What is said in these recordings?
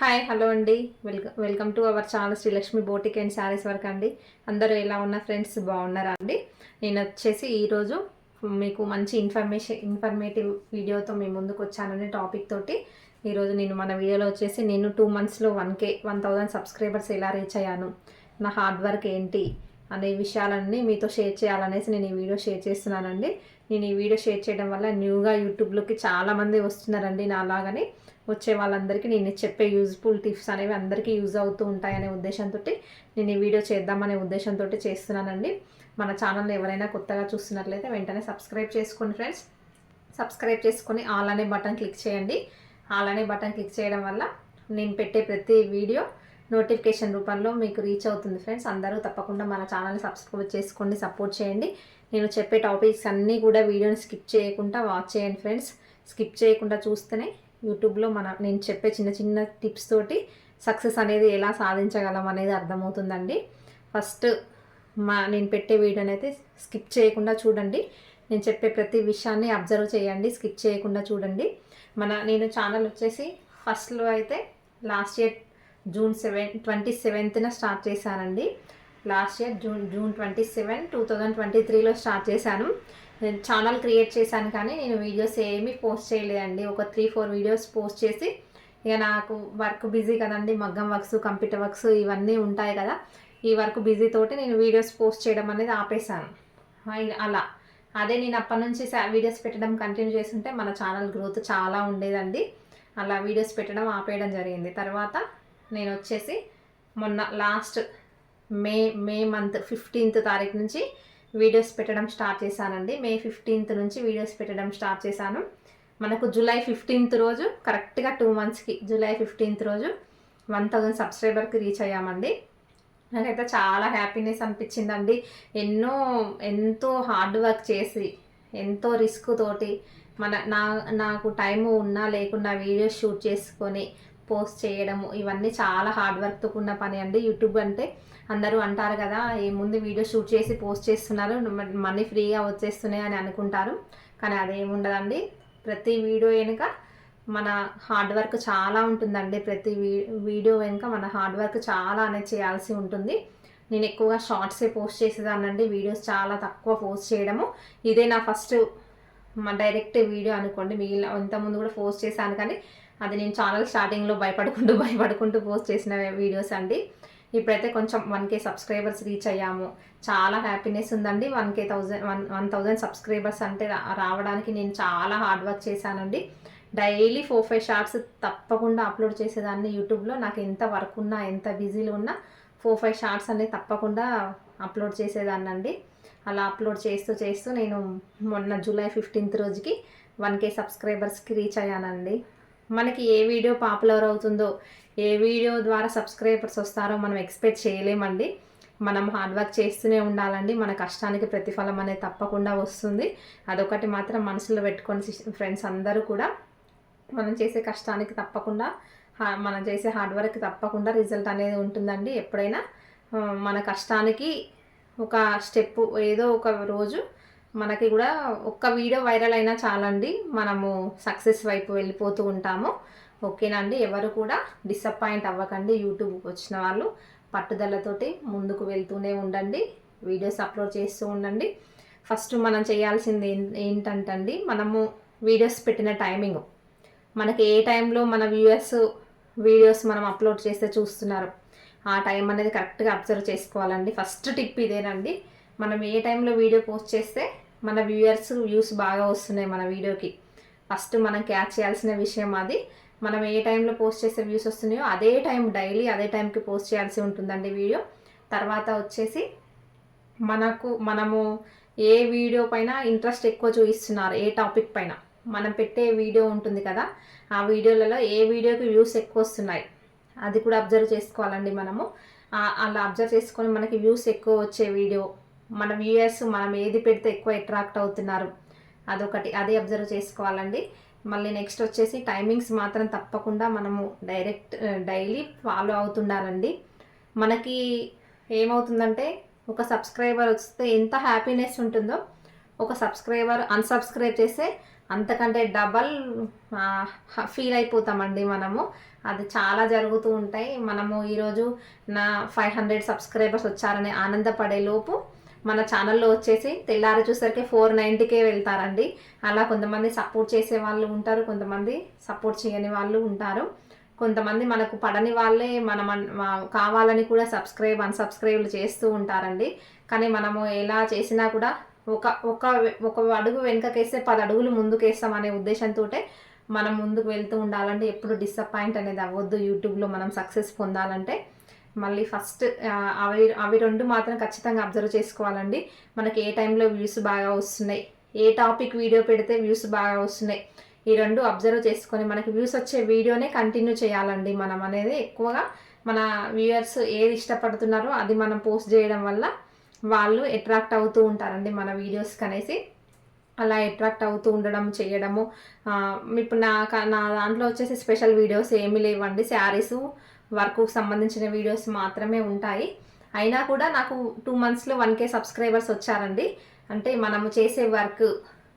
Hi hello అండి. Welcome welcome to our channel Srilakshmi boutique and saris work అండి. అందరూ ఎలా ఉన్న ఫ్రెండ్స్ బాగున్నారా అండి? నేను వచ్చేసి ఈరోజు మీకు మంచి ఇన్ఫర్మేషన్ ఇన్ఫర్మేటివ్ వీడియోతో మీ ముందుకు వచ్చాననే టాపిక్ తోటి ఈరోజు నేను మన వీడియోలో వచ్చేసి నేను టూ మంత్స్లో one K one thousand subscribers ఎలా రీచ్ అయ్యాను నా హార్డ్ వర్క్ ఏంటి అనే విషయాలన్నీ మీతో షేర్ చేయాలనేసి నేను ఈ వీడియో షేర్ చేస్తున్నానండి. నేను ఈ వీడియో షేర్ చేయడం వల్ల న్యూగా యూట్యూబ్లోకి చాలామంది వస్తున్నారండి నా లాగానే వచ్చే వాళ్ళందరికీ నేను చెప్పే యూజ్ఫుల్ టిప్స్ అనేవి అందరికీ యూజ్ అవుతూ ఉంటాయనే ఉద్దేశంతో నేను ఈ వీడియో చేద్దామనే ఉద్దేశంతో చేస్తున్నానండి. మన ఛానల్ ఎవరైనా కొత్తగా చూస్తున్నట్లయితే వెంటనే సబ్స్క్రైబ్ చేసుకోండి ఫ్రెండ్స్ సబ్స్క్రైబ్ చేసుకొని ఆల్ అనే బటన్ క్లిక్ చేయండి. ఆల్ అనే బటన్ క్లిక్ చేయడం వల్ల నేను పెట్టే ప్రతి వీడియో నోటిఫికేషన్ రూపంలో మీకు రీచ్ అవుతుంది ఫ్రెండ్స్ అందరూ తప్పకుండా మన ఛానల్ని సబ్స్క్రైబ్ చేసుకోండి సపోర్ట్ చేయండి. నేను చెప్పే టాపిక్స్ అన్నీ కూడా వీడియోని స్కిప్ చేయకుండా వాచ్ చేయండి ఫ్రెండ్స్ స్కిప్ చేయకుండా చూస్తేనే యూట్యూబ్లో మన నేను చెప్పే చిన్న చిన్న టిప్స్ తోటి సక్సెస్ అనేది ఎలా సాధించగలం అనేది అర్థమవుతుందండి. ఫస్ట్ మా నేను పెట్టే వీడియోని అయితే స్కిప్ చేయకుండా చూడండి. నేను చెప్పే ప్రతి విషయాన్ని అబ్జర్వ్ చేయండి స్కిప్ చేయకుండా చూడండి. మన నేను ఛానల్ వచ్చేసి ఫస్ట్లో అయితే last year June seven twenty సెవెంత్న start చేశానండి. Last year June June twenty seven two thousand twenty త్రీలో స్టార్ట్ చేశాను. నేను ఛానల్ క్రియేట్ చేశాను కానీ నేను వీడియోస్ ఏమీ పోస్ట్ చేయలేదండి. ఒక త్రీ ఫోర్ వీడియోస్ పోస్ట్ చేసి ఇక నాకు వర్క్ బిజీ కదండి. మగ్గం వర్క్స్ కంప్యూటర్ వర్క్స్ ఇవన్నీ ఉంటాయి కదా. ఈ వర్క్ బిజీ తోటి నేను వీడియోస్ పోస్ట్ చేయడం అనేది ఆపేశాను. అలా. అదే నేను అప్పటి నుంచి వీడియోస్ పెట్టడం కంటిన్యూ చేస్తుంటే మన ఛానల్ గ్రోత్ చాలా ఉండేదండి. అలా వీడియోస్ పెట్టడం ఆపేయడం జరిగింది. తర్వాత నేను వచ్చేసి మొన్న last May May month fifteenth తారీఖు నుంచి వీడియోస్ పెట్టడం స్టార్ట్ చేశానండి. మే ఫిఫ్టీన్త్ నుంచి వీడియోస్ పెట్టడం స్టార్ట్ చేశాను. మనకు జూలై ఫిఫ్టీన్త్ రోజు కరెక్ట్గా టూ మంత్స్కి జూలై ఫిఫ్టీన్త్ రోజు వన్ థౌజండ్ సబ్స్క్రైబర్కి రీచ్ అయ్యామండి. నాకైతే చాలా హ్యాపీనెస్ అనిపించిందండి. ఎన్నో ఎంతో హార్డ్ వర్క్ చేసి ఎంతో రిస్క్ తోటి మన నా నాకు టైం ఉన్నా లేకుండా వీడియోస్ షూట్ చేసుకొని పోస్ట్ చేయడము ఇవన్నీ చాలా హార్డ్ వర్క్తో ఉన్న పని అండి. యూట్యూబ్ అంటే అందరూ అంటారు కదా ఏముంది వీడియో షూట్ చేసి పోస్ట్ చేస్తున్నారు మనీ ఫ్రీగా వచ్చేస్తున్నాయి అని అనుకుంటారు. కానీ అదేముండదండి ప్రతి వీడియో వెనుక మన హార్డ్ వర్క్ చాలా ఉంటుందండి. ప్రతి వీడియో వెనుక మన హార్డ్ వర్క్ చాలా అనేది చేయాల్సి ఉంటుంది. నేను ఎక్కువగా షార్ట్సే పోస్ట్ చేసేదానండి వీడియోస్ చాలా తక్కువ పోస్ట్ చేయడము. ఇదే నా ఫస్ట్ మా డైరెక్ట్ వీడియో అనుకోండి. మిగిలిన ఇంతకుముందు కూడా పోస్ట్ చేశాను కానీ అది నేను ఛానల్ స్టార్టింగ్లో భయపడుకుంటూ భయపడుకుంటూ పోస్ట్ చేసిన వీడియోస్ అండి. ఇప్పుడైతే కొంచెం వన్ కే సబ్స్క్రైబర్స్ రీచ్ అయ్యాము. చాలా హ్యాపీనెస్ ఉందండి. One K thousand one one thousand subscribers అంటే రావడానికి నేను చాలా హార్డ్ వర్క్ చేశానండి. డైలీ ఫోర్ ఫైవ్ షార్ట్స్ తప్పకుండా అప్లోడ్ చేసేదాన్ని యూట్యూబ్లో నాకు ఎంత వర్క్ ఉన్నా ఎంత బిజీలో ఉన్నా ఫోర్ ఫైవ్ షార్ట్స్ అనేది తప్పకుండా అప్లోడ్ చేసేదాన్ని అండి అలా అప్లోడ్ చేస్తూ చేస్తూ నేను మొన్న జూలై ఫిఫ్టీన్త్ రోజుకి వన్ కే సబ్స్క్రైబర్స్కి రీచ్ అయ్యానండి. మనకి ఏ వీడియో పాపులర్ అవుతుందో ఏ వీడియో ద్వారా సబ్స్క్రైబర్స్ వస్తారో మనం ఎక్స్పెక్ట్ చేయలేమండి. మనం హార్డ్ వర్క్ చేస్తూనే ఉండాలండి. మన కష్టానికి ప్రతిఫలం అనేది తప్పకుండా వస్తుంది. అదొకటి మాత్రం మనసులో పెట్టుకొని ఫ్రెండ్స్ అందరూ కూడా మనం చేసే కష్టానికి తప్పకుండా మనం చేసే హార్డ్ వర్క్ తప్పకుండా రిజల్ట్ అనేది ఉంటుందండి. ఎప్పుడైనా మన కష్టానికి ఒక స్టెప్ ఏదో ఒక రోజు మనకి కూడా ఒక్క వీడియో వైరల్ అయినా చాలండి. మనము సక్సెస్ వైపు వెళ్ళిపోతూ ఉంటాము. ఓకేనండి ఎవరు కూడా డిసప్పాయింట్ అవ్వకండి యూట్యూబ్కి వచ్చిన వాళ్ళు. పట్టుదలతోటి ముందుకు వెళ్తూనే ఉండండి. వీడియోస్ అప్లోడ్ చేస్తూ ఉండండి. ఫస్ట్ మనం చేయాల్సింది ఏంటంటండి? మనము వీడియోస్ పెట్టిన టైమింగ్. మనకి ఏ టైంలో మన వ్యూయర్స్ వీడియోస్ మనం అప్లోడ్ చేస్తే చూస్తున్నారు? ఆ టైం అనేది కరెక్ట్గా అబ్జర్వ్ చేసుకోవాలండి. ఫస్ట్ టిప్ ఇదేనండి. మనం ఏ టైంలో వీడియో పోస్ట్ చేస్తే మన వ్యూయర్స్ వ్యూస్ బాగా వస్తున్నాయి మన వీడియోకి. ఫస్ట్ మనం క్యాచ్ చేయాల్సిన విషయం అది. మనం ఏ టైంలో పోస్ట్ చేసే వ్యూస్ వస్తున్నాయో అదే టైం డైలీ అదే టైంకి పోస్ట్ చేయాల్సి ఉంటుందండి వీడియో. తర్వాత వచ్చేసి మనకు మనము ఏ వీడియో పైన ఇంట్రెస్ట్ ఎక్కువ చూపిస్తున్నారు ఏ టాపిక్ పైన. మనం పెట్టే వీడియో ఉంటుంది కదా ఆ వీడియోలలో ఏ వీడియోకి వ్యూస్ ఎక్కువ వస్తున్నాయి అది కూడా అబ్జర్వ్ చేసుకోవాలండి మనము. అలా అబ్జర్వ్ చేసుకొని మనకి వ్యూస్ ఎక్కువ వచ్చే వీడియో మన వ్యూయర్స్ మనం ఏది పెడితే ఎక్కువ అట్రాక్ట్ అవుతున్నారు. అదొకటి అది అబ్జర్వ్ చేసుకోవాలండి. మళ్ళీ నెక్స్ట్ వచ్చేసి టైమింగ్స్ మాత్రం తప్పకుండా మనము డైరెక్ట్ డైలీ ఫాలో అవుతుండాలండి. మనకి ఏమవుతుందంటే ఒక సబ్స్క్రైబర్ వస్తే ఎంత హ్యాపీనెస్ ఉంటుందో ఒక సబ్స్క్రైబర్ అన్సబ్స్క్రైబ్ చేస్తే అంతకంటే డబల్ ఫీల్ అయిపోతామండి మనము. అది చాలా జరుగుతూ ఉంటాయి. మనము ఈరోజు నా ఫైవ్ హండ్రెడ్ సబ్స్క్రైబర్స్ వచ్చారని ఆనందపడే లోపు మన ఛానల్లో వచ్చేసి తెల్లారి చూసరికి ఫోర్ నైంటీకే వెళ్తారండి. అలా కొంతమంది సపోర్ట్ చేసే వాళ్ళు ఉంటారు కొంతమంది సపోర్ట్ చేయని వాళ్ళు ఉంటారు. కొంతమంది మనకు పడని వాళ్ళే మన కావాలని కూడా సబ్స్క్రైబ్ అన్సబ్స్క్రైబ్లు చేస్తూ ఉంటారండి. కానీ మనము ఎలా చేసినా కూడా ఒక ఒక ఒక అడుగు వెనుకకేస్తే పది అడుగులు ముందుకేస్తాం అనే ఉద్దేశంతో మనం ముందుకు వెళ్తూ ఉండాలంటే ఎప్పుడు డిసప్పాయింట్ అనేది అవ్వద్దు. యూట్యూబ్లో మనం సక్సెస్ పొందాలంటే మళ్ళీ ఫస్ట్ అవి అవి రెండు మాత్రం ఖచ్చితంగా అబ్జర్వ్ చేసుకోవాలండి. మనకి ఏ టైంలో వ్యూస్ బాగా వస్తున్నాయి ఏ టాపిక్ వీడియో పెడితే వ్యూస్ బాగా వస్తున్నాయి ఈ రెండు అబ్జర్వ్ చేసుకొని మనకి వ్యూస్ వచ్చే వీడియోనే కంటిన్యూ చేయాలండి మనం అనేది ఎక్కువగా. మన వ్యూయర్స్ ఏది ఇష్టపడుతున్నారో అది మనం పోస్ట్ చేయడం వల్ల వాళ్ళు అట్రాక్ట్ అవుతూ ఉంటారండి మన వీడియోస్కి అనేసి అలా అట్రాక్ట్ అవుతూ ఉండడం చేయడము ఇప్పుడు నా నా దాంట్లో వచ్చేసి స్పెషల్ వీడియోస్ ఏమీ లేవండి. శారీస్ వర్క్కు సంబంధించిన వీడియోస్ మాత్రమే ఉంటాయి. అయినా కూడా నాకు టూ మంత్స్లో వన్ కే సబ్స్క్రైబర్స్ వచ్చారండి. అంటే మనము చేసే వర్క్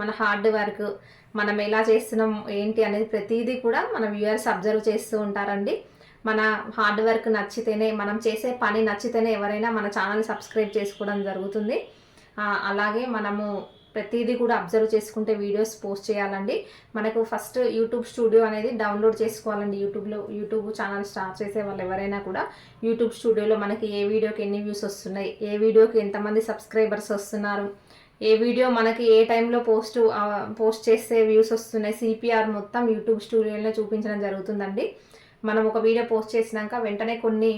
మన హార్డ్ వర్క్ మనం ఎలా చేస్తున్నాం ఏంటి అనేది ప్రతిదీ కూడా మన వ్యూయర్స్ అబ్జర్వ్ చేస్తూ ఉంటారండి. మన హార్డ్ వర్క్ నచ్చితేనే మనం చేసే పని నచ్చితేనే ఎవరైనా మన ఛానల్ సబ్స్క్రైబ్ చేసుకోవడం జరుగుతుంది. అలాగే మనము ప్రతిదీ కూడా అబ్జర్వ్ చేసుకుంటే వీడియోస్ పోస్ట్ చేయాలండి. మనకు ఫస్ట్ యూట్యూబ్ స్టూడియో అనేది డౌన్లోడ్ చేసుకోవాలండి. యూట్యూబ్లో యూట్యూబ్ ఛానల్ స్టార్ట్ చేసే వాళ్ళు ఎవరైనా కూడా యూట్యూబ్ స్టూడియోలో మనకి ఏ వీడియోకి ఎన్ని వ్యూస్ వస్తున్నాయి ఏ వీడియోకి ఎంతమంది సబ్స్క్రైబర్స్ వస్తున్నారు ఏ వీడియో మనకి ఏ టైంలో పోస్ట్ పోస్ట్ చేస్తే వ్యూస్ వస్తున్నాయి సిపిఆర్ మొత్తం యూట్యూబ్ స్టూడియోలో చూపించడం జరుగుతుందండి. మనం ఒక వీడియో పోస్ట్ చేసినాక వెంటనే కొన్ని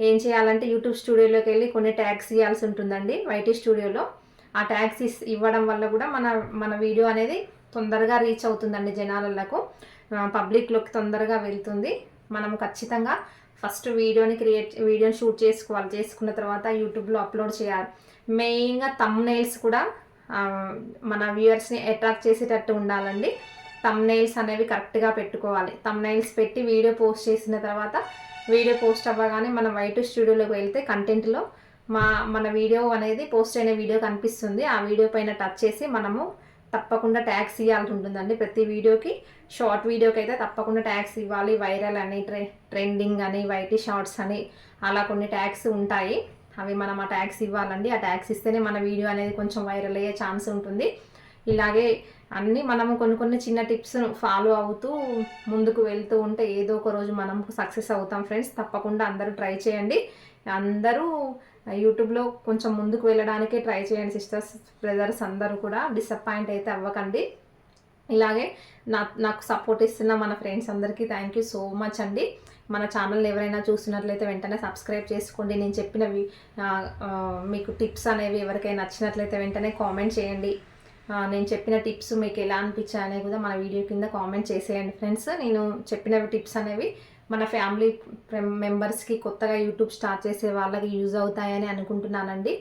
ఏం చేయాలంటే యూట్యూబ్ స్టూడియోలోకి వెళ్ళి కొన్ని ట్యాగ్స్ ఇవ్వాల్సి ఉంటుందండి. వైటీ స్టూడియోలో ఆ ట్యాక్సీస్ ఇవ్వడం వల్ల కూడా మన మన వీడియో అనేది తొందరగా రీచ్ అవుతుందండి జనాలకు పబ్లిక్లోకి తొందరగా వెళ్తుంది. మనం ఖచ్చితంగా ఫస్ట్ వీడియోని క్రియేట్ వీడియోని షూట్ చేసుకోవాలి. చేసుకున్న తర్వాత యూట్యూబ్లో అప్లోడ్ చేయాలి. మెయిన్గా తమ్ నెయిల్స్ కూడా మన వ్యూవర్స్ని అట్రాక్ట్ చేసేటట్టు ఉండాలండి. తమ్ నెయిల్స్ అనేవి కరెక్ట్గా పెట్టుకోవాలి. తమ్ నెయిల్స్ పెట్టి వీడియో పోస్ట్ చేసిన తర్వాత వీడియో పోస్ట్ అవ్వగానే మనం వైట్ స్టూడియోలోకి వెళ్తే కంటెంట్లో మా మన వీడియో అనేది పోస్ట్ అయిన వీడియో కనిపిస్తుంది. ఆ వీడియో పైన టచ్ చేసి మనము తప్పకుండా ట్యాక్స్ ఇవ్వాల్సి ఉంటుందండి ప్రతి వీడియోకి. షార్ట్ వీడియోకి అయితే తప్పకుండా ట్యాక్స్ ఇవ్వాలి. వైరల్ అని ట్రె ట్రెండింగ్ అని వైటీ షార్ట్స్ అని అలా కొన్ని ట్యాక్స్ ఉంటాయి. అవి మనం ఆ ట్యాక్స్ ఇవ్వాలండి. ఆ ట్యాక్స్ ఇస్తేనే మన వీడియో అనేది కొంచెం వైరల్ అయ్యే ఛాన్స్ ఉంటుంది. ఇలాగే అన్నీ మనము కొన్ని కొన్ని చిన్న టిప్స్ ఫాలో అవుతూ ముందుకు వెళ్తూ ఉంటే ఏదో ఒక రోజు మనం సక్సెస్ అవుతాం ఫ్రెండ్స్. తప్పకుండా అందరూ ట్రై చేయండి. అందరూ యూట్యూబ్లో కొంచెం ముందుకు వెళ్ళడానికే ట్రై చేయండి సిస్టర్స్ బ్రదర్స్ అందరూ కూడా. డిసప్పాయింట్ అయితే అవ్వకండి. ఇలాగే నా నాకు సపోర్ట్ ఇస్తున్న మన ఫ్రెండ్స్ అందరికీ థ్యాంక్ యూ సో మచ్ అండి. మన ఛానల్ ఎవరైనా చూసినట్లయితే వెంటనే సబ్స్క్రైబ్ చేసుకోండి. నేను చెప్పినవి మీకు టిప్స్ అనేవి ఎవరికైనా నచ్చినట్లయితే వెంటనే కామెంట్ చేయండి. నేను చెప్పిన టిప్స్ మీకు ఎలా అనిపించాయనే కూడా మన వీడియో కింద కామెంట్ చేసేయండి ఫ్రెండ్స్. నేను చెప్పినవి టిప్స్ అనేవి మన ఫ్యామిలీ మెంబర్స్కి కొత్తగా యూట్యూబ్ స్టార్ట్ చేసే వాళ్ళకి యూజ్ అవుతాయని అనుకుంటున్నానండి.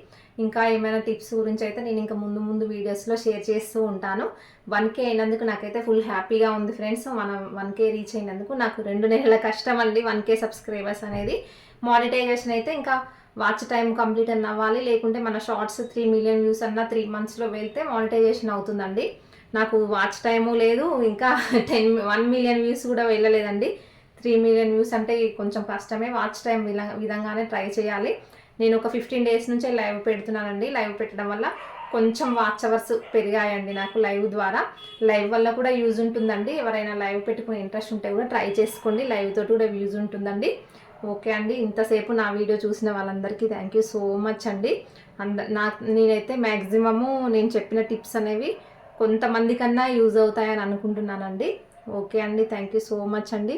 ఇంకా ఏమైనా టిప్స్ గురించి అయితే నేను ఇంకా ముందు ముందు వీడియోస్లో షేర్ చేస్తూ ఉంటాను. వన్ కే అయినందుకు నాకైతే ఫుల్ హ్యాపీగా ఉంది ఫ్రెండ్స్. మనం వన్ కే రీచ్ అయినందుకు నాకు రెండు నెలల కష్టం అండి వన్ కే సబ్స్క్రైబర్స్ అనేది. మానిటైజేషన్ అయితే ఇంకా వాచ్ టైం కంప్లీట్ అన్న అవ్వాలి. లేకుంటే మన షార్ట్స్ త్రీ మిలియన్ వ్యూస్ అన్న త్రీ మంత్స్లో వెళ్తే మానిటైజేషన్ అవుతుందండి. నాకు వాచ్ టైము లేదు. ఇంకా టెన్ వన్ మిలియన్ వ్యూస్ కూడా వెళ్ళలేదండి. త్రీ మిలియన్ వ్యూస్ అంటే కొంచెం కష్టమే. వాచ్ టైం విధంగానే ట్రై చేయాలి. నేను ఒక ఫిఫ్టీన్ డేస్ నుంచే లైవ్ పెడుతున్నానండి. లైవ్ పెట్టడం వల్ల కొంచెం వాచ్ అవర్స్ పెరిగాయండి నాకు లైవ్ ద్వారా. లైవ్ వల్ల కూడా యూజ్ ఉంటుందండి. ఎవరైనా లైవ్ పెట్టుకునే ఇంట్రెస్ట్ ఉంటే కూడా ట్రై చేసుకోండి. లైవ్ తోటి కూడా యూజ్ ఉంటుందండి. ఓకే అండి. ఇంతసేపు నా వీడియో చూసిన వాళ్ళందరికీ థ్యాంక్ యూ సో మచ్ అండి. అంద నా నేనైతే మ్యాక్సిమము నేను చెప్పిన టిప్స్ అనేవి కొంతమంది కన్నా యూజ్ అవుతాయని అనుకుంటున్నానండి. ఓకే అండి. థ్యాంక్ యూ సో మచ్ అండి.